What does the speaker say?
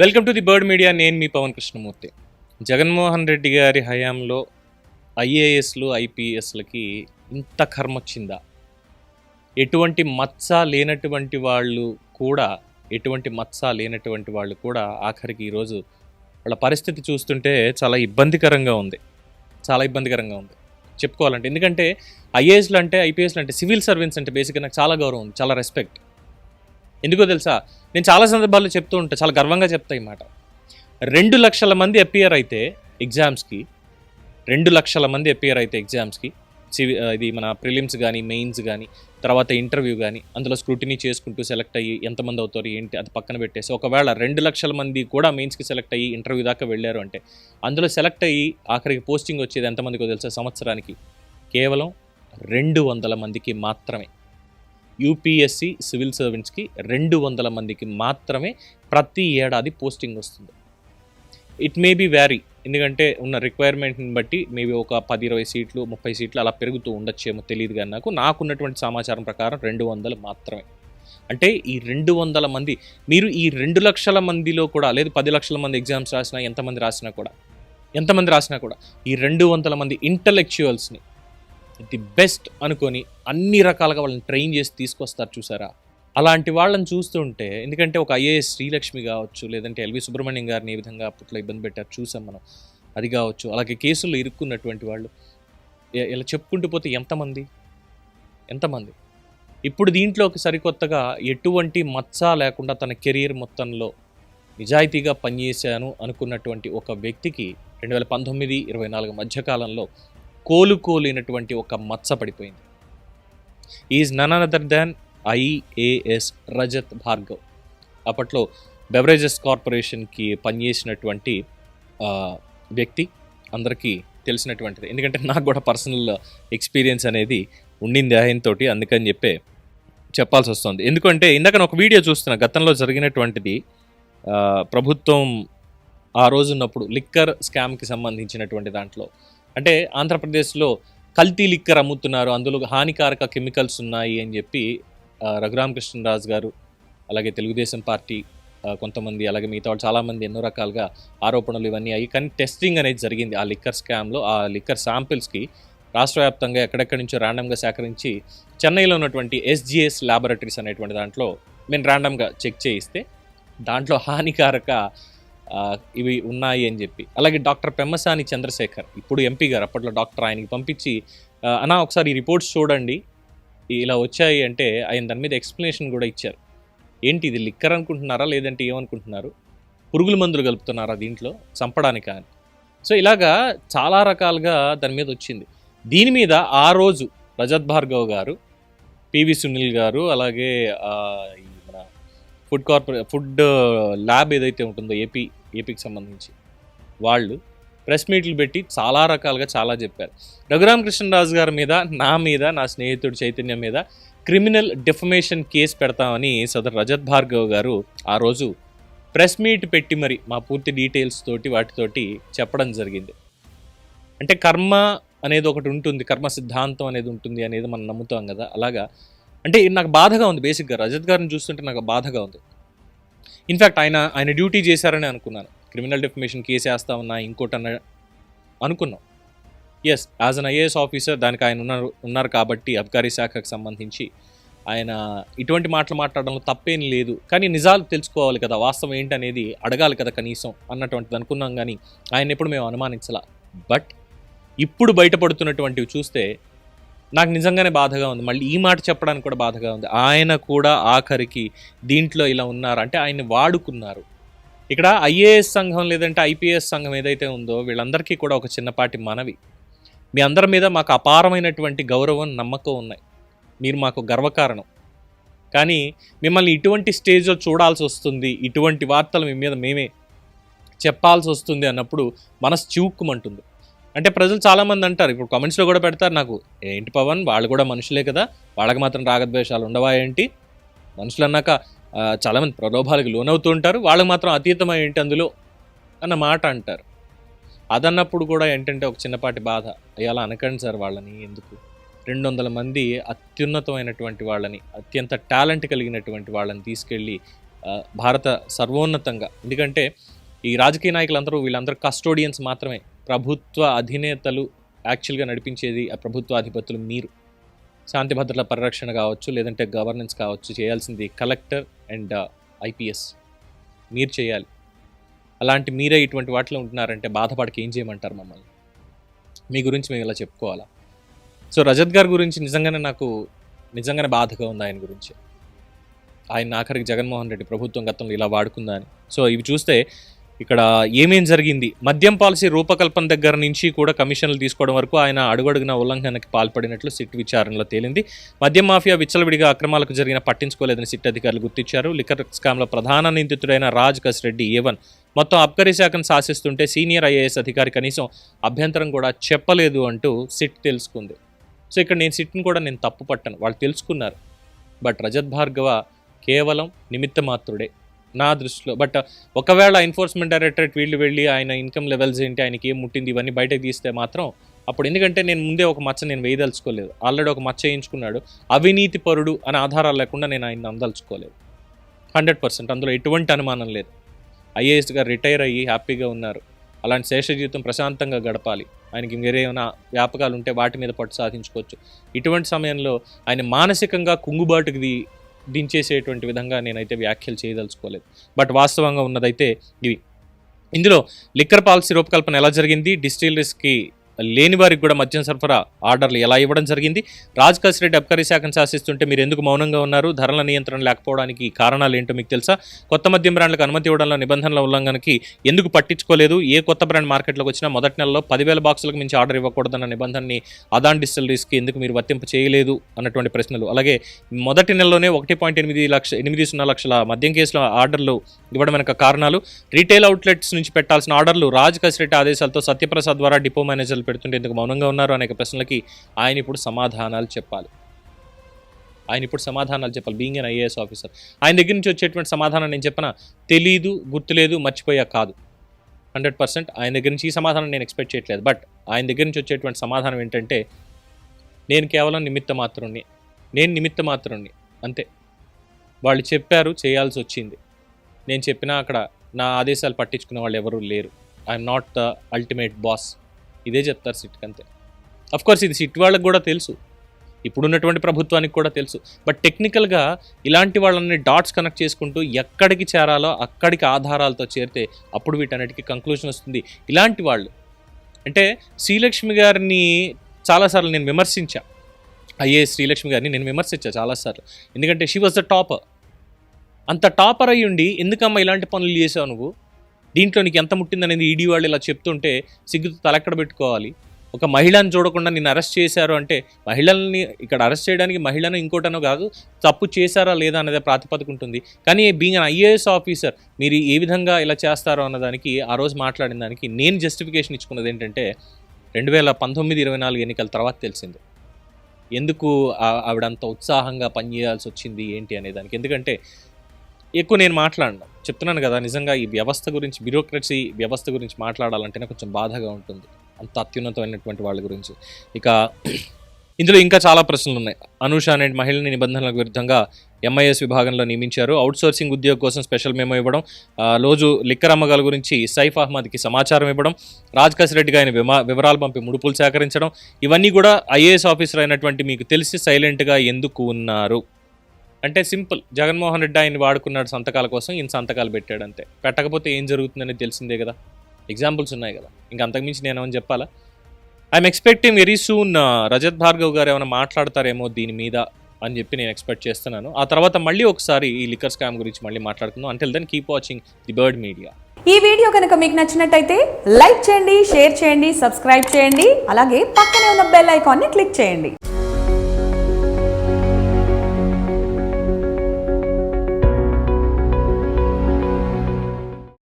Welcome to the bird media. నేను మీ పవన్ కృష్ణమూర్తి. జగన్మోహన్ రెడ్డి గారి హయాంలో ఐఏఎస్లు ఐపీఎస్లకి ఇంత కర్మ వచ్చిందా? ఎటువంటి మచ్చ లేనటువంటి వాళ్ళు కూడా ఎటువంటి మచ్చ లేనటువంటి వాళ్ళు కూడా ఆఖరికి ఈరోజు వాళ్ళ పరిస్థితి చూస్తుంటే చాలా ఇబ్బందికరంగా ఉంది. చాలా ఇబ్బందికరంగా ఉంది. చెప్పుకోవాలంటే ఎందుకంటే ఐఏఎస్లు అంటే ఐపీఎస్లు అంటే సివిల్ సర్వీన్స్ అంటే బేసిక్గా నాకు చాలా గౌరవం ఉంది చాలా రెస్పెక్ట్ ఎందుకో తెలుసా? నేను చాలా సందర్భాల్లో చెప్తూ ఉంటా చాలా గర్వంగా చెప్తా ఈ మాట. రెండు లక్షల మంది అపియర్ అయితే ఎగ్జామ్స్కి రెండు లక్షల మంది అపియర్ అయితే ఎగ్జామ్స్కి సివి ఇది మన ప్రిలిమ్స్ కానీ మెయిన్స్ కానీ తర్వాత ఇంటర్వ్యూ కానీ అందులో స్క్రూటినీ చేసుకుంటూ సెలెక్ట్ అయ్యి ఎంతమంది అవుతారు ఏంటి అది పక్కన పెట్టేసి ఒకవేళ రెండు లక్షల మంది కూడా మెయిన్స్కి సెలెక్ట్ అయ్యి ఇంటర్వ్యూ దాకా వెళ్ళారు అంటే అందులో సెలెక్ట్ అయ్యి ఆఖరికి పోస్టింగ్ వచ్చేది ఎంతమందికో తెలుసా? సంవత్సరానికి కేవలం రెండు వందల మందికి మాత్రమే. యూపీఎస్సి సివిల్ సర్వెంట్స్కి రెండు వందల మందికి మాత్రమే ప్రతి ఏడాది పోస్టింగ్ వస్తుంది. It may be vary. ఎందుకంటే ఉన్న రిక్వైర్మెంట్ని బట్టి మేబీ ఒక పది ఇరవై సీట్లు ముప్పై సీట్లు అలా పెరుగుతూ ఉండొచ్చేమో తెలియదు కానీ నాకు. నాకున్నటువంటి సమాచారం ప్రకారం రెండు వందలు మాత్రమే. అంటే ఈ రెండు వందల మంది మీరు ఈ రెండు లక్షల మందిలో కూడా లేదు పది లక్షల మంది ఎగ్జామ్స్ రాసినా ఎంతమంది రాసినా కూడా ఎంతమంది రాసినా కూడా ఈ రెండు వందల మంది ఇంటలెక్చువల్స్ని ది బెస్ట్ అనుకొని అన్ని రకాలుగా వాళ్ళని ట్రైన్ చేసి తీసుకొస్తారు చూసారా? అలాంటి వాళ్ళని చూస్తుంటే ఎందుకంటే ఒక ఐఏఎస్ శ్రీలక్ష్మి కావచ్చు లేదంటే ఎల్వి సుబ్రహ్మణ్యం గారిని ఏ విధంగా అప్పట్లో ఇబ్బంది పెట్టారు చూసాం మనం. అది కావచ్చు అలాగే కేసుల్లో ఇరుక్కున్నటువంటి వాళ్ళు. ఇలా చెప్పుకుంటూ పోతే ఎంతమంది? ఎంతమంది? ఇప్పుడు దీంట్లోకి సరికొత్తగా ఎటువంటి మచ్చ లేకుండా తన కెరీర్ మొత్తంలో నిజాయితీగా పనిచేశాను అనుకున్నటువంటి ఒక వ్యక్తికి రెండు వేల పంతొమ్మిది ఇరవై నాలుగు మధ్యకాలంలో కోలుకోలేనటువంటి ఒక మచ్చ పడిపోయింది. Is none other than IAS Rajat Bhargav అప్పట్లో బెవరేజెస్ కార్పొరేషన్కి పనిచేసినటువంటి వ్యక్తి అందరికీ తెలిసినటువంటిది. ఎందుకంటే నాకు కూడా పర్సనల్ ఎక్స్పీరియన్స్ అనేది ఉండింది ఆయనతో అందుకని చెప్పే చెప్పాల్సి వస్తుంది. ఎందుకంటే ఇందాక నేను ఒక వీడియో చూస్తున్నా గతంలో జరిగినటువంటిది ప్రభుత్వం ఆ రోజున్నప్పుడు లిక్కర్ స్కామ్కి సంబంధించినటువంటి దాంట్లో. అంటే ఆంధ్రప్రదేశ్లో కల్తీ లిక్కర్ అమ్ముతున్నారు అందులో హానికారక కెమికల్స్ ఉన్నాయి అని చెప్పి ఆ, రఘురామకృష్ణరాజు గారు అలాగే తెలుగుదేశం పార్టీ కొంతమంది అలాగే మిగతా వాళ్ళు చాలామంది ఎన్నో రకాలుగా ఆరోపణలు ఇవన్నీ అయ్యి కానీ టెస్టింగ్ అనేది జరిగింది. ఆ లిక్కర్ స్కామ్లో ఆ లిక్కర్ శాంపిల్స్కి రాష్ట్ర వ్యాప్తంగా ఎక్కడెక్కడి నుంచో ర్యాండమ్గా సేకరించి చెన్నైలో ఉన్నటువంటి ఎస్జిఎస్ ల్యాబొరేటరీస్ అనేటువంటి దాంట్లో మేము ర్యాండమ్గా చెక్ చేయిస్తే దాంట్లో హానికారక ఇవి ఉన్నాయి అని చెప్పి. అలాగే డాక్టర్ పెమ్మసాని చంద్రశేఖర్ ఇప్పుడు ఎంపీ గారు అప్పట్లో డాక్టర్ ఆయనకి పంపించి అన్నా ఒకసారి ఈ రిపోర్ట్స్ చూడండి. ఇలా వచ్చాయి అంటే ఆయన దాని మీద ఎక్స్ప్లెనేషన్ కూడా ఇచ్చారు. ఏంటి ఇది లిక్కర్ అనుకుంటున్నారా లేదంటే ఏమనుకుంటున్నారు? పురుగుల మందులు కలుపుతున్నారా దీంట్లో చంపడానికా అని. సో ఇలాగా చాలా రకాలుగా దాని మీద వచ్చింది. దీని మీద ఆ రోజు రజత్ భార్గవ్ గారు పివి సునీల్ గారు అలాగే మన ఫుడ్ కార్పొరే ఫుడ్ ల్యాబ్ ఏదైతే ఉంటుందో ఏపీ ఏపీకి సంబంధించి. వాళ్ళు ప్రెస్ మీట్లు పెట్టి చాలా రకాలుగా చాలా చెప్పారు. రఘురామకృష్ణరాజు గారి మీద నా మీద నా స్నేహితుడు చైతన్యం మీద క్రిమినల్ డిఫమేషన్ కేసు పెడతామని సదర్ రజత్ భార్గవ్ గారు ఆ రోజు ప్రెస్ మీట్ పెట్టి మరి మా పూర్తి డీటెయిల్స్ తోటి వాటితోటి చెప్పడం జరిగింది. అంటే కర్మ అనేది ఒకటి ఉంటుంది కర్మ సిద్ధాంతం అనేది ఉంటుంది అనేది మనం నమ్ముతాం కదా అలాగా? అంటే నాకు బాధగా ఉంది బేసిక్గా. రజత్ గారిని చూస్తుంటే నాకు బాధగా ఉంది. ఇన్ఫ్యాక్ట్ ఆయన ఆయన డ్యూటీ చేశారని అనుకున్నాను. క్రిమినల్ డెఫిమేషన్ కేసు వేస్తా ఉన్నా ఇంకోటి అన్న అనుకున్నాం. Yes as an IAS officer దానికి ఆయన ఉన్నారు ఉన్నారు కాబట్టి అబ్కారీ శాఖకు సంబంధించి ఆయన ఇటువంటి మాటలు మాట్లాడడంలో తప్పేం లేదు. కానీ నిజాలు తెలుసుకోవాలి కదా వాస్తవం ఏంటనేది అడగాలి కదా కనీసం అన్నటువంటిది అనుకున్నాం కానీ ఆయన ఎప్పుడు మేము అనుమానించాల. బట్ ఇప్పుడు బయటపడుతున్నటువంటివి చూస్తే నాకు నిజంగానే బాధగా ఉంది. మళ్ళీ ఈ మాట చెప్పడానికి కూడా బాధగా ఉంది. ఆయన కూడా ఆఖరికి దీంట్లో ఇలా ఉన్నారు. అంటే ఆయన్ని వాడుకున్నారు. ఇక్కడ ఐఏఎస్ సంఘం లేదంటే ఐపీఎస్ సంఘం ఏదైతే ఉందో వీళ్ళందరికీ కూడా ఒక చిన్నపాటి మనవి. మీ అందరి మీద మాకు అపారమైనటువంటి గౌరవం నమ్మకం ఉన్నాయి. మీరు మాకు గర్వకారణం. కానీ మిమ్మల్ని ఇటువంటి స్టేజ్లో చూడాల్సి వస్తుంది. ఇటువంటి వార్తలు మీ మీద మేమే చెప్పాల్సి వస్తుంది అన్నప్పుడు మనసు చివుక్కుమంటుంది. అంటే ప్రజలు చాలామంది అంటారు ఇప్పుడు కామెంట్స్లో కూడా పెడతారు నాకు ఏంటి పవన్? వాళ్ళు కూడా మనుషులే కదా వాళ్ళకి మాత్రం రాగద్వేషాలు ఉండవా ఏంటి? మనుషులు అన్నాక చాలామంది ప్రలోభాలకు లోనవుతూ ఉంటారు వాళ్ళకి మాత్రం అతీతమై ఏంటి అందులో అన్న మాట అంటారు. అదన్నప్పుడు కూడా ఏంటంటే ఒక చిన్నపాటి బాధ అలా అనకండి సార్ వాళ్ళని ఎందుకు? రెండు వందల మంది అత్యున్నతమైనటువంటి వాళ్ళని అత్యంత టాలెంట్ కలిగినటువంటి వాళ్ళని తీసుకెళ్ళి భారత సర్వోన్నతంగా. ఎందుకంటే ఈ రాజకీయ నాయకులందరూ వీళ్ళందరూ కస్టోడియన్స్ మాత్రమే. ప్రభుత్వ అధినేతలు యాక్చువల్గా నడిపించేది ఆ ప్రభుత్వ అధిపతులు మీరు. శాంతి భద్రతల పరిరక్షణ కావచ్చు లేదంటే గవర్నెన్స్ కావచ్చు చేయాల్సింది కలెక్టర్ అండ్ ఐపీఎస్. మీరు చేయాలి. అలాంటి మీరే ఇటువంటి వాటిలో ఉంటున్నారంటే బాధపడక ఏం చేయమంటారు మమ్మల్ని? మీ గురించి మేము ఇలా చెప్పుకోవాలా? సో రజత్ గారి గురించి నిజంగానే నాకు నిజంగానే బాధగా ఉంది ఆయన గురించి. ఆయన ఆఖరికి జగన్మోహన్ రెడ్డి ప్రభుత్వం గతంలో ఇలా వాడుకుందా అని. సో ఇవి చూస్తే ఇక్కడ ఏమేం జరిగింది? మద్యం పాలసీ రూపకల్పన దగ్గర నుంచి కూడా కమిషన్లు తీసుకోవడం వరకు ఆయన అడుగడుగున ఉల్లంఘనకి పాల్పడినట్లు సిట్ విచారణలో తేలింది. మద్యం మాఫియా విచ్చలవిడిగా అక్రమాలకు జరిగిన పట్టించుకోలేదని సిట్ అధికారులు గుర్తించారు. లిక్కర్ స్కామ్లో ప్రధాన నిందితుడైన రాజ్ కస్ రెడ్డి ఏవన్ మొత్తం అబ్కరీ శాఖను శాసిస్తుంటే సీనియర్ ఐఏఎస్ అధికారి కనీసం అభ్యంతరం కూడా చెప్పలేదు అంటూ సిట్ తెలుసుకుంది. సో ఇక్కడ నేను సిట్ని కూడా నేను తప్పు పట్టను వాళ్ళు తెలుసుకున్నారు. బట్ రజత్ భార్గవ కేవలం నిమిత్త మాత్రుడే నా దృష్టిలో. బట్ uh, ఒకవేళ ఎన్ఫోర్స్మెంట్ డైరెక్టరేట్ వీళ్ళు వెళ్ళి ఆయన ఇన్కమ్ లెవెల్స్ ఏంటి ఆయనకి ఏం ముట్టింది ఇవన్నీ బయటకు తీస్తే మాత్రం అప్పుడు ఎందుకంటే నేను ముందే ఒక మచ్చ నేను వేయదలుచుకోలేదు. ఆల్రెడీ ఒక మచ్చ వేయించుకున్నాడు. అవినీతి పరుడు అనే ఆధారాలు లేకుండా నేను ఆయన అందలుచుకోలేదు. హండ్రెడ్ పర్సెంట్ అందులో ఎటువంటి అనుమానం లేదు. ఐఏఎస్గా రిటైర్ అయ్యి హ్యాపీగా ఉన్నారు. అలాంటి శేష జీవితం ప్రశాంతంగా గడపాలి. ఆయనకి వేరే వ్యాపకాలు ఉంటే వాటి మీద పట్టు సాధించుకోవచ్చు. ఇటువంటి సమయంలో ఆయన మానసికంగా కుంగుబాటుకి దించేసేటువంటి విధంగా నేనైతే వ్యాఖ్యలు చేయదలుచుకోలేదు. బట్ వాస్తవంగా ఉన్నదైతే ఇది ఇందులో లిక్కర్ పాలసీ రూపకల్పన ఎలా జరిగింది? డిస్టిలరీస్కి లేని వారికి కూడా మద్యం సరఫరా ఆర్డర్లు ఎలా ఇవ్వడం జరిగింది? రాజ్ రెడ్డి అబ్కారీ శాఖను శాసిస్తుంటే మీరు ఎందుకు మౌనంగా ఉన్నారు? ధరల నియంత్రణ లేకపోవడానికి కారణాలు ఏంటో మీకు తెలుసా? కొత్త మద్యం బ్రాండ్లకు అనుమతి ఇవ్వడంలో నిబంధనల ఉల్లంఘనకి ఎందుకు పట్టించుకోలేదు? ఏ కొత్త బ్రాండ్ మార్కెట్లోకి వచ్చినా మొదటి నెలలో పదివేల బాక్సులకు మించి ఆర్డర్ ఇవ్వకూడదన్న నిబంధనని అదాన్ డిస్టిలరీస్కి ఎందుకు మీరు వర్తింపు చేయలేదు? అన్నటువంటి ప్రశ్నలు. అలాగే మొదటి నెలలోనే ఒకటి పాయింట్ ఎనిమిది లక్ష ఎనిమిది సున్నా లక్షల మద్యం కేసుల ఆర్డర్లు ఇవ్వడం వెనక కారణాలు. రీటైల్ అవుట్లెట్స్ నుంచి పెట్టాల్సిన ఆర్డర్లు రాజ్ కసిరెడ్డి ఆదేశాలతో సత్యప్రసాద్ ద్వారా డిపో మేనేజర్లు పెడుతుంటే ఎందుకు మౌనంగా ఉన్నారు అనేక ప్రశ్నలకి ఆయన ఇప్పుడు సమాధానాలు చెప్పాలి. ఆయన ఇప్పుడు సమాధానాలు చెప్పాలి. బీయింగ్ అన్ ఐఏఎస్ ఆఫీసర్ ఆయన దగ్గర నుంచి వచ్చేటువంటి సమాధానం నేను చెప్పిన? తెలీదు గుర్తులేదు మర్చిపోయా కాదు. హండ్రెడ్ పర్సెంట్ ఆయన దగ్గర నుంచి ఈ సమాధానం నేను ఎక్స్పెక్ట్ చేయట్లేదు. బట్ ఆయన దగ్గర నుంచి వచ్చేటువంటి సమాధానం ఏంటంటే నేను కేవలం నిమిత్త మాత్రుణ్ణి. నేను నిమిత్త మాత్రుణ్ణి. అంతే. వాళ్ళు చెప్పారు చేయాల్సి వచ్చింది. నేను చెప్పినా అక్కడ నా ఆదేశాలు పట్టించుకునే వాళ్ళు ఎవరూ లేరు. I'm not the ultimate boss ఇదే చెప్తారు సిట్కి అంతే. అఫ్కోర్స్ ఇది సిట్ వాళ్ళకి కూడా తెలుసు. ఇప్పుడున్నటువంటి ప్రభుత్వానికి కూడా తెలుసు. బట్ టెక్నికల్గా ఇలాంటి వాళ్ళని డాట్స్ కనెక్ట్ చేసుకుంటూ ఎక్కడికి చేరాలో అక్కడికి ఆధారాలతో చేరితే అప్పుడు వీటన్నిటికీ కంక్లూజన్ వస్తుంది. ఇలాంటి వాళ్ళు. అంటే శ్రీలక్ష్మి గారిని చాలాసార్లు నేను విమర్శించా. అయ్యే శ్రీలక్ష్మి గారిని నేను విమర్శించా చాలాసార్లు. ఎందుకంటే షీ వాజ్ ద టాపర్ అంత టాపర్ అయ్యుండి ఎందుకమ్మా ఇలాంటి పనులు చేసావు నువ్వు? దీంట్లో నీకు ఎంత ముట్టిందనేది ఈడీ వాళ్ళు ఇలా చెప్తుంటే సిగ్గుతో తలెక్కడ పెట్టుకోవాలి? ఒక మహిళను చూడకుండా నిన్ను అరెస్ట్ చేశారు అంటే మహిళల్ని ఇక్కడ అరెస్ట్ చేయడానికి మహిళను ఇంకోటనో కాదు తప్పు చేశారా లేదా అనేది ప్రాతిపదిక ఉంటుంది. కానీ బీయింగ్ అన్ ఐఏఎస్ ఆఫీసర్ మీరు ఏ విధంగా ఇలా చేస్తారో అన్నదానికి ఆ రోజు మాట్లాడిన దానికి నేను జస్టిఫికేషన్ ఇచ్చుకున్నది ఏంటంటే రెండు వేల పంతొమ్మిది ఇరవై నాలుగు ఎన్నికల తర్వాత తెలిసింది. ఎందుకు ఆవిడంత ఉత్సాహంగా పనిచేయాల్సి వచ్చింది ఏంటి అనే దానికి? ఎందుకంటే ఎక్కువ నేను మాట్లాడను. చెప్తున్నాను కదా నిజంగా ఈ వ్యవస్థ గురించి బ్యూరోక్రసీ వ్యవస్థ గురించి మాట్లాడాలంటేనే కొంచెం బాధగా ఉంటుంది. అంత అత్యున్నతమైనటువంటి వాళ్ళ గురించి. ఇక ఇందులో ఇంకా చాలా ప్రశ్నలు ఉన్నాయి. అనూష అనే మహిళని నిబంధనలకు విరుద్ధంగా ఎంఐఎస్ విభాగంలో నియమించారు. అవుట్సోర్సింగ్ ఉద్యోగం కోసం స్పెషల్ మేము ఇవ్వడం రోజు లిక్కర్ అమ్మగాల గురించి సైఫ్ అహ్మద్కి సమాచారం ఇవ్వడం రాజ్ రెడ్డికి ఆయన విమా- వివరాలు పంపి ముడుపులు సేకరించడం ఇవన్నీ కూడా ఐఏఎస్ ఆఫీసర్ అయినటువంటి మీకు తెలిసి సైలెంట్గా ఎందుకు ఉన్నారు? అంటే సింపుల్. జగన్మోహన్ రెడ్డి ఆయన వాడుకున్నాడు సంతకాల కోసం ఈయన సంతకాలు పెట్టాడు అంతే. పెట్టకపోతే ఏం జరుగుతుందని తెలిసిందే కదా. ఎగ్జాంపుల్స్ ఉన్నాయి కదా. ఇంకా అంతకుమించి నేను ఏమైనా చెప్పాలా? I'm expecting very soon Rajat Bhargav garu ఏమైనా మాట్లాడతారేమో దీని మీద అని చెప్పి నేను ఎక్స్పెక్ట్ చేస్తున్నాను. ఆ తర్వాత మళ్ళీ ఒకసారి ఈ లిక్కర్ స్కామ్ గురించి మళ్ళీ మాట్లాడుకుందాం. Until then keep watching the bird media ఈ వీడియో కనుక మీకు నచ్చినట్టయితే లైక్ చేయండి షేర్ చేయండి సబ్స్క్రైబ్ చేయండి. అలాగే పక్కనే ఉన్న బెల్ ఐకాన్ని క్లిక్ చేయండి.